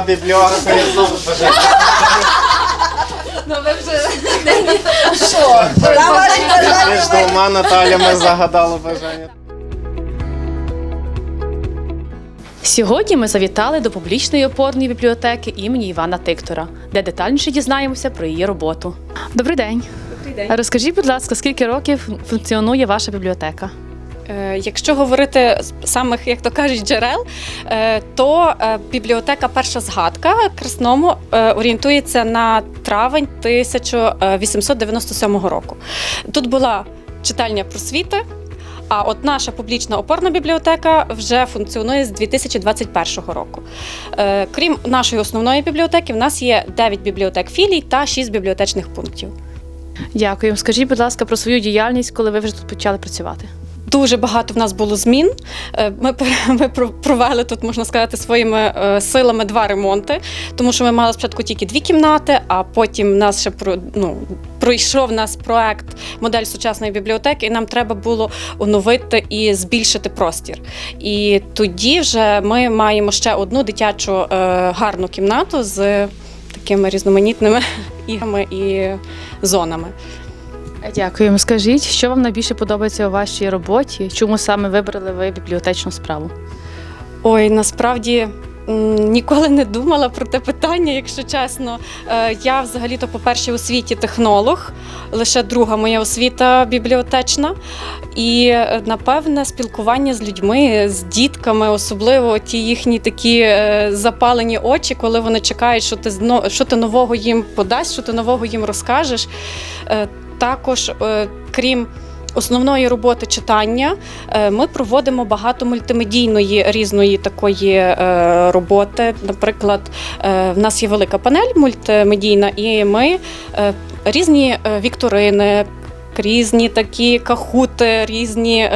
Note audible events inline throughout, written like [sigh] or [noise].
бібліотека. я знову бажаю. Ну ви вже Між двома Наталями загадали бажання. Сьогодні ми завітали до публічної опорної бібліотеки імені Івана Тиктора, де детальніше дізнаємося про її роботу. Добрий день. Добрий А Розкажіть, будь ласка, скільки років функціонує ваша бібліотека? Якщо говорити з самих, як то кажуть, джерел, е, то е, бібліотека Перша згадка Красному е, орієнтується на травень 1897 року. Тут була читальня просвіти. А от наша публічна опорна бібліотека вже функціонує з 2021 року. Крім нашої основної бібліотеки, в нас є 9 бібліотек філій та 6 бібліотечних пунктів. Дякую. Скажіть, будь ласка, про свою діяльність, коли ви вже тут почали працювати. Дуже багато в нас було змін. Е, Ми, [laughs] ми про- провели тут, можна сказати, своїми е, силами два ремонти, тому що ми мали спочатку тільки дві кімнати, а потім нас ще про, ну, пройшов нас проект модель сучасної бібліотеки, і нам треба було оновити і збільшити простір. І тоді вже ми маємо ще одну дитячу е, гарну кімнату з такими різноманітними [laughs] іграми і зонами. Дякую. Скажіть, що вам найбільше подобається у вашій роботі? Чому саме вибрали ви бібліотечну справу? Ой, насправді ніколи не думала про те питання, якщо чесно. Е, Я взагалі-то, по-перше, у світі технолог, лише друга моя освіта бібліотечна. І е, напевне спілкування з людьми, з дітками, особливо ті їхні такі е, запалені очі, коли вони чекають, що ти що ти нового їм подасть, що ти нового їм розкажеш. Також, е, крім основної роботи читання, Е, Ми проводимо багато мультимедійної різної такої е, роботи. Наприклад, в нас є велика панель мультимедійна, і ми різні вікторини, різні такі кахути, різні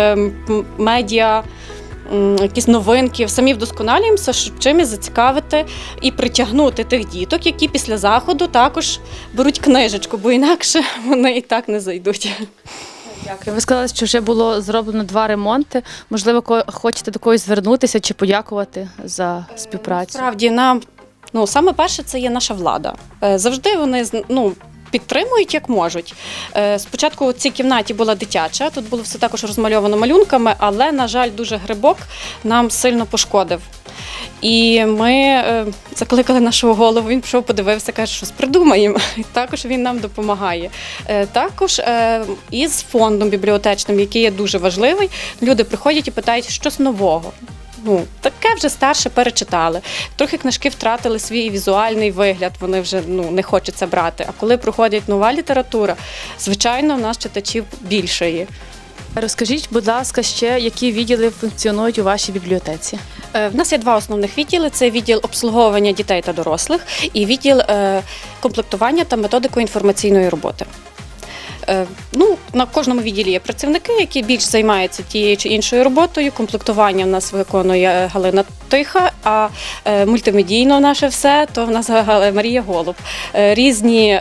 медіа. Якісь новинки, самі вдосконалюємося, щоб чимось зацікавити і притягнути тих діток, які після заходу також беруть книжечку, бо інакше [laughs] вони і так не зайдуть. Дякую. Ви сказали, що вже було зроблено два ремонти. Можливо, хочете до когось звернутися чи подякувати за співпрацю. Справді нам ну саме перше це є наша влада. Е, Завжди вони ну. Підтримують як можуть. Е, Спочатку у цій кімнаті була дитяча, тут було все також розмальовано малюнками, але, на жаль, дуже грибок нам сильно пошкодив. І ми е, закликали нашого голову, він пішов, подивився, каже, що придумаємо. І також він нам допомагає. Е, Також із фондом бібліотечним, який є дуже важливий, люди приходять і питають щось нового. Ну, таке вже старше перечитали. Трохи книжки втратили свій візуальний вигляд, вони вже ну, не хочуть це брати. А коли проходить нова література, звичайно, в нас читачів більше є. Розкажіть, будь ласка, ще які відділи функціонують у вашій бібліотеці? Е, В нас є два основних відділи: це відділ обслуговування дітей та дорослих і відділ е, комплектування та методико інформаційної роботи. Е, Ну, на кожному відділі є працівники, які більш займаються тією чи іншою роботою. Комплектування в нас виконує е, Галина Тиха, а е, мультимедійно наше все то в нас [laughs] Марія Голуб. Різні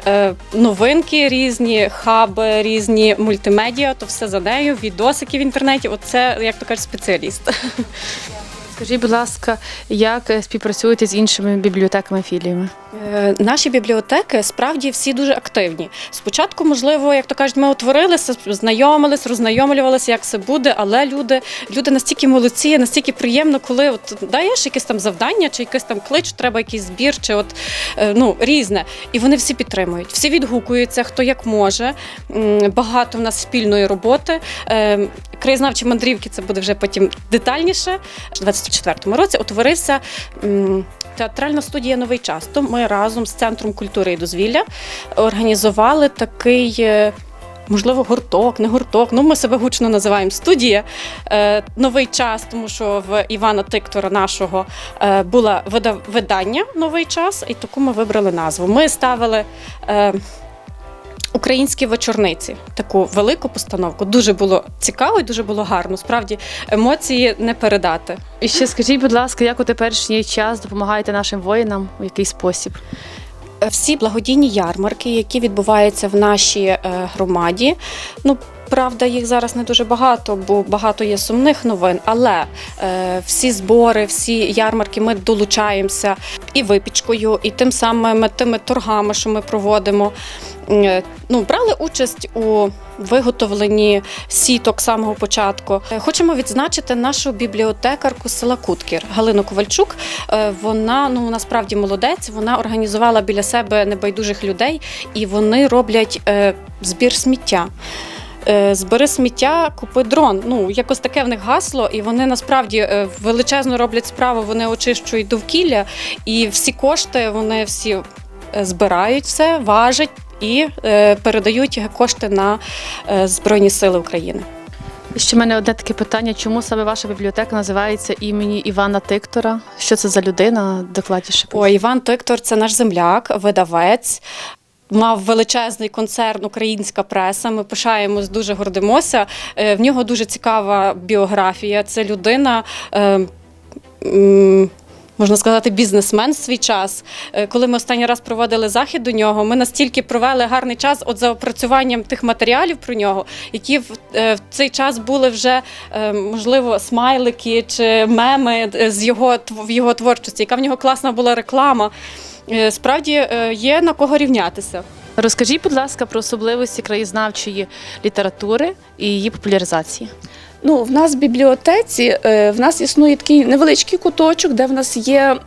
новинки, різні хаби, різні мультимедіа, то все за нею, відосики в інтернеті. Оце, як то кажуть, спеціаліст. [laughs] Скажіть, будь ласка, як е, співпрацюєте з іншими бібліотеками філіями? Е, наші бібліотеки справді всі дуже активні. Спочатку, можливо, як то кажуть, ми утворилися, знайомились, роззнайомлювалися, як це буде, але люди люди настільки молодці, настільки приємно, коли от даєш якесь там завдання, чи якийсь там клич, треба якийсь збір, чи от е, ну різне. І вони всі підтримують, всі відгукуються, хто як може. Багато в нас спільної роботи. Ем, краєзнавчі мандрівки це буде вже потім детальніше. 2004 році утворився театральна студія Новий час. То ми разом з центром культури і дозвілля організували такий. Е, можливо, гурток, не гурток. Ну, ми себе гучно називаємо студія. Е, Новий час, тому що в Івана Тиктора нашого е, було видання Новий час, і таку ми вибрали назву. Ми ставили е, українські вечорниці, таку велику постановку. Дуже було цікаво і дуже було гарно. Справді емоції не передати. І ще скажіть, будь ласка, як у теперішній час допомагаєте нашим воїнам у який спосіб? всі благодійні ярмарки, які відбуваються в нашій е, громаді. Ну, правда, їх зараз не дуже багато, бо багато є сумних новин. Але е, всі збори, всі ярмарки ми долучаємося. і випічкою, і тим самими тими торгами, що ми проводимо. Е, Ну, брали участь у виготовленні сіток самого початку. Е, Хочемо відзначити нашу бібліотекарку села Куткір Галину Ковальчук. Е, Вона ну насправді молодець. Вона організувала біля себе небайдужих людей, і вони роблять е, збір сміття. Е, Збери сміття, купи дрон. Ну якось таке в них гасло, і вони насправді е, величезно роблять справу. Вони очищують довкілля, і всі кошти вони всі е, збирають все, важать і передають кошти на Збройні Сили України. Ще в мене одне таке питання: чому саме ваша бібліотека називається імені Івана Тиктора? Що це за людина? Докладніше О, Іван Тиктор це наш земляк, видавець. Мав величезний концерн Українська преса. Ми пишаємось, дуже гордимося. Е, В нього дуже цікава біографія. Це людина. е, Можна сказати, бізнесмен свій час. Е, Коли ми останній раз проводили захід до нього, ми настільки провели гарний час от за опрацюванням тих матеріалів про нього, які в, в цей час були вже можливо смайлики чи меми з його в його творчості, яка в нього класна була реклама. Е, Справді е, є на кого рівнятися. Розкажіть, будь ласка, про особливості краєзнавчої літератури і її популяризації. Ну, в нас в бібліотеці е, в нас існує такий невеличкий куточок, де в нас є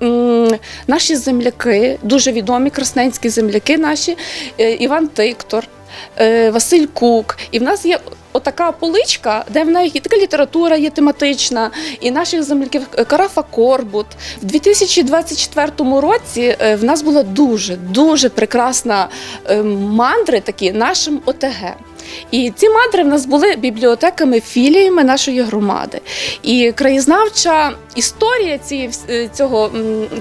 наші земляки, дуже відомі красненські земляки наші, Іван Тиктор. Е, Василь Кук, і в нас є отака поличка, де в неї така література є тематична, і наших земляків е, Карафа Корбут. В 2024 році е, в нас була дуже дуже прекрасна мандри такі нашим ОТГ. І ці мандри в нас були бібліотеками, філіями нашої громади. І краєзнавча історія цієї е, цього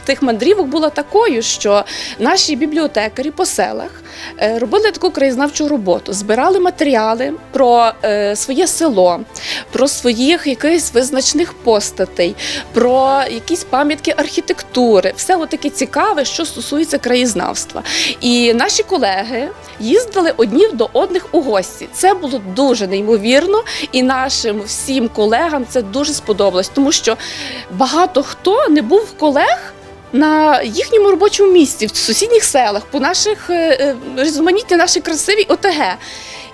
тих мандрівок була такою, що наші бібліотекарі по селах е, робили таку краєзнавчу роботу, збирали матеріали про е, своє село, про своїх якихось визначних постатей, про якісь пам'ятки архітектури, все таке цікаве, що стосується краєзнавства. І наші колеги їздили одні до одних у гості. Це було дуже неймовірно, і нашим всім колегам це дуже сподобалось, тому що багато хто не був колег. На їхньому робочому місці в сусідніх селах, по наших е, е, різноманітні наші красиві ОТГ.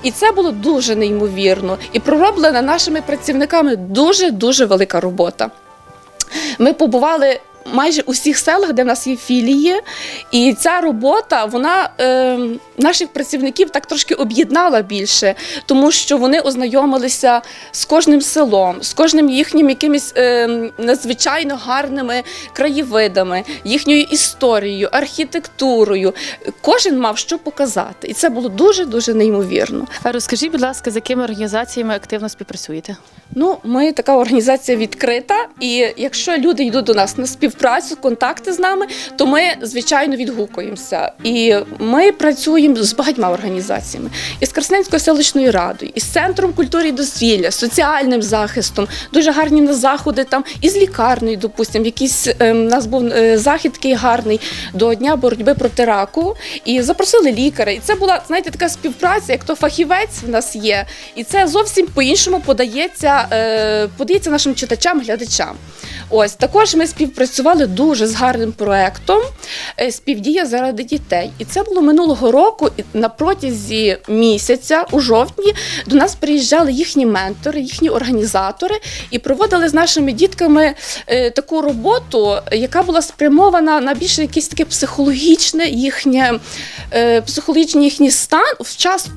І це було дуже неймовірно. І пророблена нашими працівниками дуже дуже велика робота. Ми побували майже у всіх селах, де в нас є філії, і ця робота вона е, наших працівників так трошки об'єднала більше, тому що вони ознайомилися з кожним селом, з кожним їхнім якимись е, надзвичайно гарними краєвидами, їхньою історією, архітектурою. Кожен мав що показати, і це було дуже дуже неймовірно. А Розкажіть, будь ласка, з якими організаціями активно співпрацюєте? Ну, ми така організація відкрита, і якщо люди йдуть до нас на співпрацю, контакти з нами, то ми звичайно відгукуємося. І ми працюємо з багатьма організаціями із Красненською селищною радою, із центром культури і дозвілля, соціальним захистом. Дуже гарні на заходи там із лікарнею, допустимо, якийсь е, у нас був е, захід такий гарний до дня боротьби проти раку. І запросили лікаря. І це була знаєте така співпраця, як то фахівець в нас є, і це зовсім по-іншому подається, е, подається нашим читачам, глядачам. Ось також ми співпрацювали дуже з гарним проектом е, Співдія заради дітей. І це було минулого року. І на протязі місяця, у жовтні, до нас приїжджали їхні ментори, їхні організатори і проводили з нашими дітками е, таку роботу, яка була спрямована на більше якесь таке психологічне їхнє е, психологічний їхній стан в час.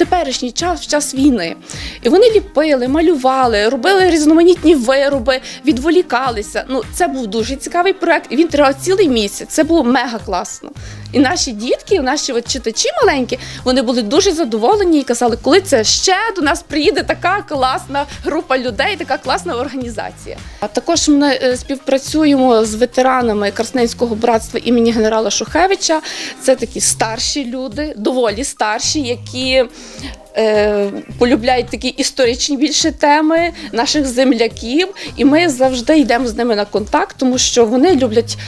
Теперішній час в час війни. І вони ліпили, малювали, робили різноманітні вироби, відволікалися. Ну, це був дуже цікавий проект, і він тривав цілий місяць. Це було мега класно. І наші дітки, наші от читачі маленькі, вони були дуже задоволені і казали, коли це ще до нас приїде така класна група людей, така класна організація. А також ми е, співпрацюємо з ветеранами Красненського братства імені генерала Шухевича. Це такі старші люди, доволі старші, які. Е, Полюбляють такі історичні більше теми наших земляків, і ми завжди йдемо з ними на контакт, тому що вони люблять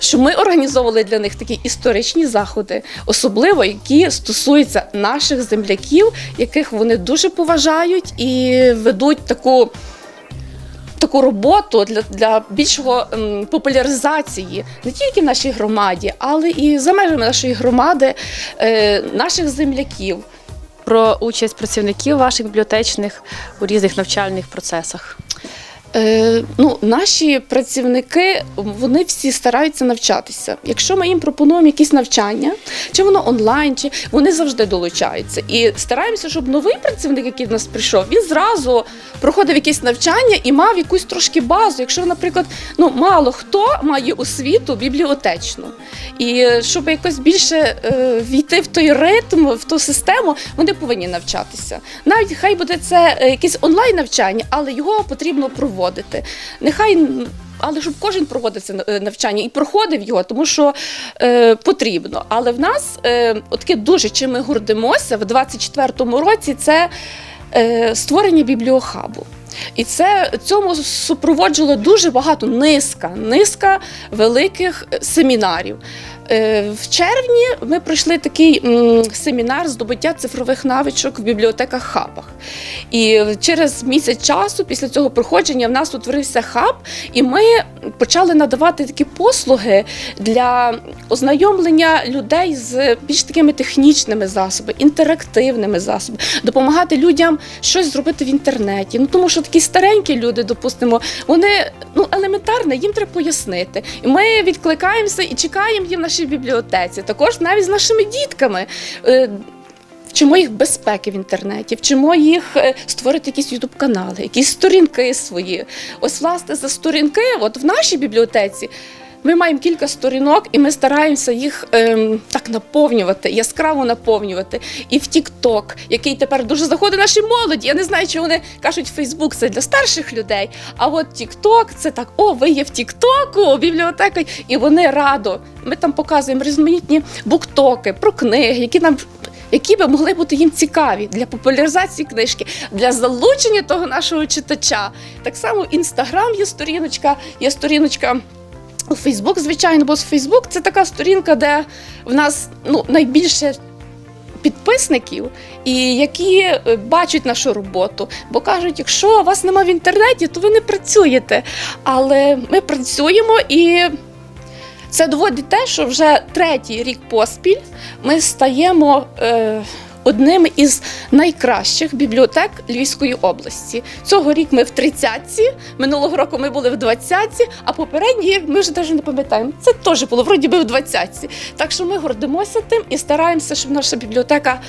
що ми організовували для них такі історичні заходи, особливо які стосуються наших земляків, яких вони дуже поважають і ведуть таку. таку роботу для, для більшого ем, популяризації не тільки нашій громаді, але і за межами нашої громади, е, наших земляків. Про участь працівників ваших бібліотечних у різних навчальних процесах. Е, ну, наші працівники вони всі стараються навчатися. Якщо ми їм пропонуємо якісь навчання, чи воно онлайн, чи вони завжди долучаються. І стараємося, щоб новий працівник, який до нас прийшов, він зразу проходив якісь навчання і мав якусь трошки базу. Якщо, наприклад, ну мало хто має освіту бібліотечну, і щоб якось більше е, війти в той ритм, в ту систему, вони повинні навчатися. Навіть хай буде це е, якесь онлайн навчання, але його потрібно проводити. Нехай. Але щоб кожен проводив це е, навчання і проходив його, тому що е, потрібно. Але в нас е, таке дуже чим ми гордимося в 24-му році. Це е, створення бібліохабу. І це цьому супроводжувало дуже багато низка, низка великих е, семінарів. Е, В червні ми пройшли такий семінар здобуття цифрових навичок в бібліотеках хабах. І через місяць часу після цього проходження в нас утворився хаб, і ми почали надавати такі послуги для ознайомлення людей з більш такими технічними засобами, інтерактивними засобами, допомагати людям щось зробити в інтернеті. Ну тому що такі старенькі люди, допустимо, вони ну елементарно, їм треба пояснити. І ми відкликаємося і чекаємо їх в нашій бібліотеці. Також навіть з нашими дітками. Е, Вчимо їх безпеки в інтернеті, вчимо їх е, створити якісь ютуб канали, якісь сторінки свої. Ось, власне, за сторінки, от в нашій бібліотеці. Ми маємо кілька сторінок, і ми стараємося їх ем, так наповнювати, яскраво наповнювати. І в TikTok, який тепер дуже заходить нашій молоді. Я не знаю, чи вони кажуть, Фейсбук це для старших людей. А от TikTok – це так: о, ви є в Тіктоку, бібліотека, і вони радо. Ми там показуємо різноманітні буктоки про книги, які нам які би могли бути їм цікаві для популяризації книжки, для залучення того нашого читача. Так само інстаграм є сторіночка, є сторіночка. Фейсбук, звичайно, бо Фейсбук це така сторінка, де в нас ну, найбільше підписників, і які е, бачать нашу роботу. Бо кажуть, якщо вас немає в інтернеті, то ви не працюєте. Але ми працюємо і це доводить те, що вже третій рік поспіль ми стаємо. Е, Одним із найкращих бібліотек Львівської області. Цього рік ми в 30-ці, минулого року ми були в 20-ці, а попередній ми вже навіть не пам'ятаємо. Це теж було вроді би в 20-ці. Так що ми гордимося тим і стараємося, щоб наша бібліотека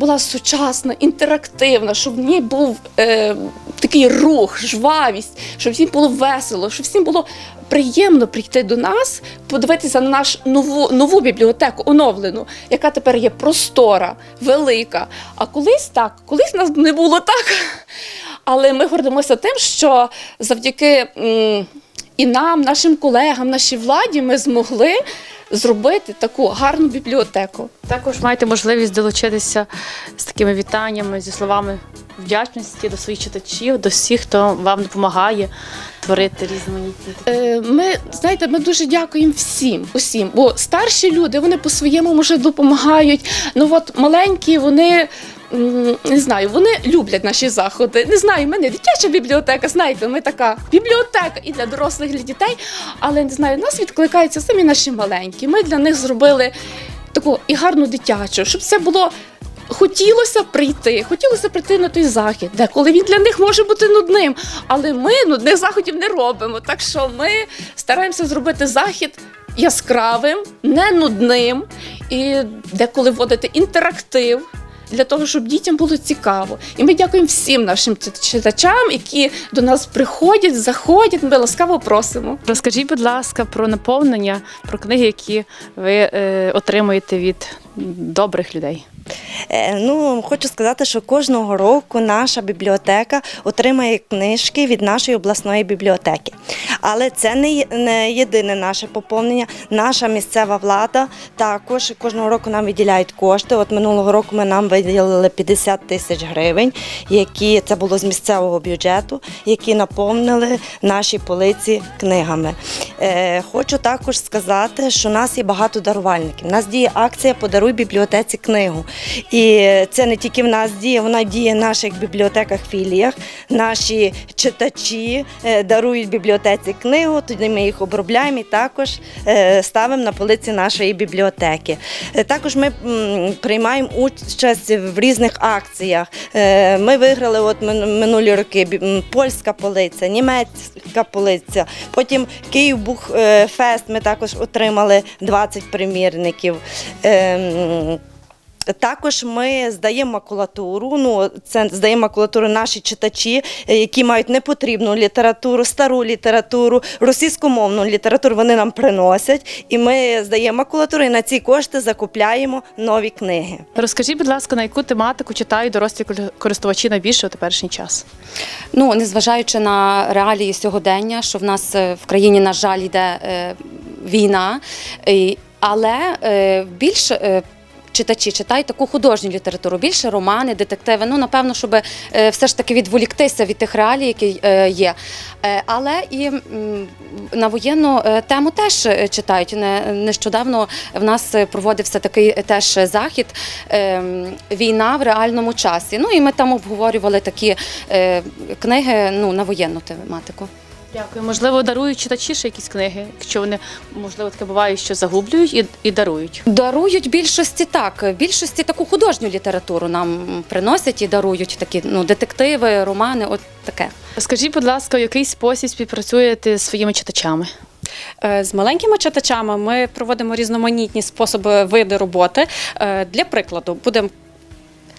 була сучасна, інтерактивна, щоб в ній був е, такий рух, жвавість, щоб всім було весело, щоб всім було приємно прийти до нас, подивитися на нашу нову, нову бібліотеку, оновлену, яка тепер є простора, велика. А колись так, колись нас не було так. Але ми гордимося тим, що завдяки і нам, нашим колегам, нашій владі, ми змогли зробити таку гарну бібліотеку. Також маєте можливість долучитися з такими вітаннями, зі словами вдячності до своїх читачів, до всіх, хто вам допомагає творити різноманітні. Е, Ми знаєте, ми дуже дякуємо всім, усім, бо старші люди вони по-своєму може допомагають. Ну от маленькі, вони. Не знаю, вони люблять наші заходи. Не знаю, в мене дитяча бібліотека. Знаєте, ми така бібліотека і для дорослих, і для дітей. Але не знаю, нас відкликаються самі наші маленькі. Ми для них зробили таку і гарну дитячу, щоб це було. Хотілося прийти, хотілося прийти на той захід, де коли він для них може бути нудним. Але ми нудних заходів не робимо. Так що ми стараємося зробити захід яскравим, не нудним, і деколи вводити інтерактив. Для того, щоб дітям було цікаво. І ми дякуємо всім нашим читачам, які до нас приходять, заходять. Ми ласкаво просимо. Розкажіть, будь ласка, про наповнення, про книги, які ви е, отримуєте від добрих людей. Е, Ну, хочу сказати, що кожного року наша бібліотека отримає книжки від нашої обласної бібліотеки. Але це не, не єдине наше поповнення. Наша місцева влада також кожного року нам виділяють кошти. От минулого року ми нам виділили 50 тисяч гривень, які це було з місцевого бюджету, які наповнили наші полиці книгами. Е, Хочу також сказати, що у нас є багато дарувальників. У нас діє акція Подаруй бібліотеці книгу. І це не тільки в нас діє, вона діє в наших бібліотеках філіях. Наші читачі е, дарують бібліотеці книгу, тоді ми їх обробляємо і також е, ставимо на полиці нашої бібліотеки. Е, Також ми приймаємо участь в різних акціях. Ми виграли от минулі роки польська полиця, німецька полиця. Потім Київ Фест ми також отримали 20 примірників. Також ми здаємо макулатуру. Ну, це здаємо макулатуру наші читачі, е, які мають непотрібну літературу, стару літературу, російськомовну літературу. Вони нам приносять, і ми здаємо макулатуру, і на ці кошти закупляємо нові книги. Розкажіть, будь ласка, на яку тематику читають дорослі користувачі найбільше у теперішній час? Ну, незважаючи на реалії сьогодення, що в нас е, в країні, на жаль, йде е, війна, е, але е, більше. е, Читачі читають таку художню літературу, більше романи, детективи. Ну, напевно, щоб е, все ж таки відволіктися від тих реалій, які е, є. Е, але і на воєнну тему теж читають. Нещодавно в нас проводився такий теж захід е, Війна в реальному часі. Ну і ми там обговорювали такі книги ну, на воєнну тематику. Дякую. Можливо, дарують читачі ще якісь книги, якщо вони можливо таке буває, що загублюють і, і дарують. Дарують більшості так. Більшості таку художню літературу нам приносять і дарують такі ну, детективи, романи, от таке. Скажіть, будь ласка, в який спосіб співпрацюєте зі своїми читачами? Е, З маленькими читачами ми проводимо різноманітні способи види роботи. Е, Для прикладу, будемо.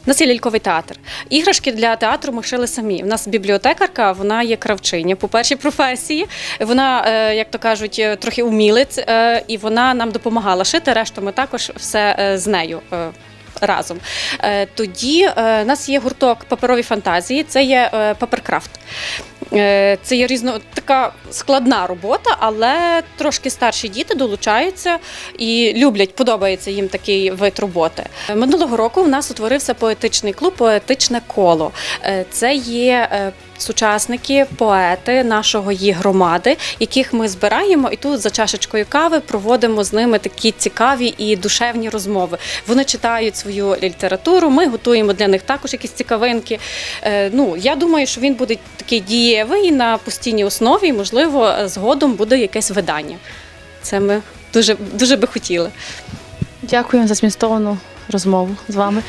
У нас є ляльковий театр. Іграшки для театру ми шили самі. У нас бібліотекарка, вона є кравчиня по першій професії. Вона, е, як то кажуть, е, трохи умілець, е, і вона нам допомагала шити. Решту ми також все з нею. Е, Разом Е, тоді е, у нас є гурток паперові фантазії, це є е, паперкрафт. Е, Це є різно така складна робота, але трошки старші діти долучаються і люблять, подобається їм такий вид роботи. Е, Минулого року в нас утворився поетичний клуб Поетичне коло. Е, Це є е, сучасники, поети нашого її громади, яких ми збираємо, і тут за чашечкою кави проводимо з ними такі цікаві і душевні розмови. Вони читають свою літературу. Ми готуємо для них також якісь цікавинки. Е, Ну я думаю, що він буде такий дієвий на постійній основі. і, Можливо, згодом буде якесь видання. Це ми дуже дуже би хотіли. Дякую за змістовну розмову з вами.